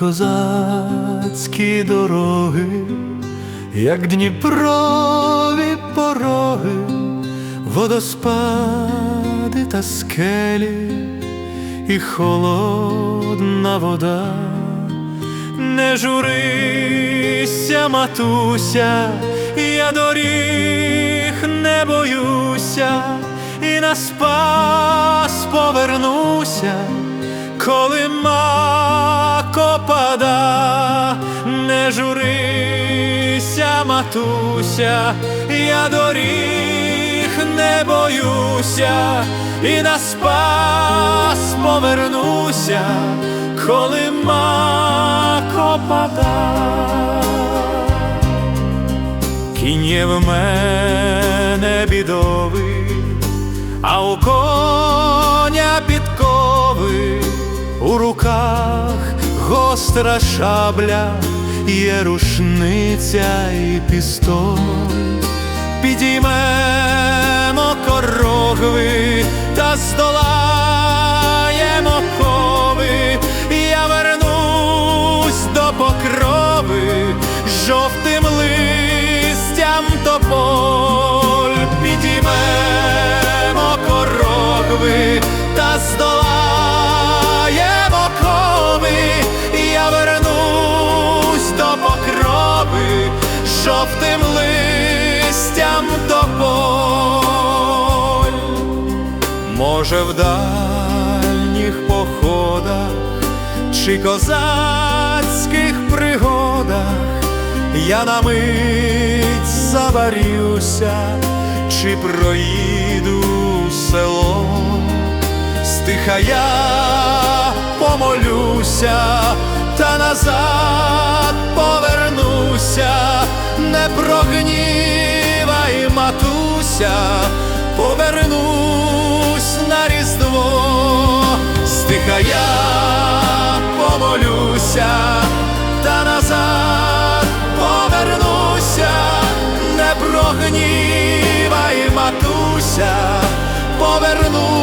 козацькі дороги, як Дніпрові пороги, водоспади та скелі, і холодна вода, не журися, матуся, я доріг не боюся, і на спас повернуся, коли мако не журися, матуся, я доріг не боюся, і на спас повернуся, коли мако пада. Кінь є в мене бідовий, а у коня підкови, у руках гостра шабля, є рушниця і пістоль. Підіймемо корогви та здолаємо покрови жовтим листям тополь. Може, в дальніх походах чи козацьких пригодах я на мить забарюся, чи проїду село, стиха я помолюся, та назад повернуся, не прогнівай, матуся, повернусь на різдво, стиха я помолюся, та назад повернуся, не прогнівай, матуся, повернусь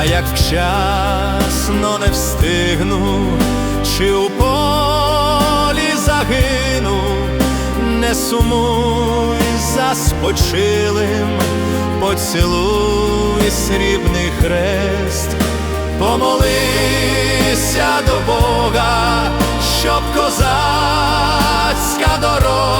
А як вчасно не встигну, чи у полі загину, не сумуй за спочилим, поцілуй срібний хрест, помолися до Бога, щоб козацька дорога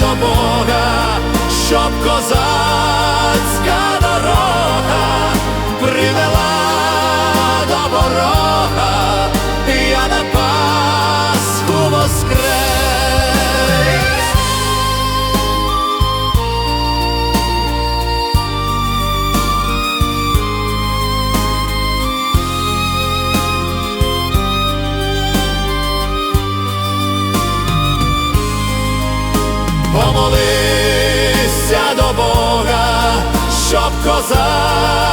до Бога, щоб козацька Помолися до Бога, щоб козацька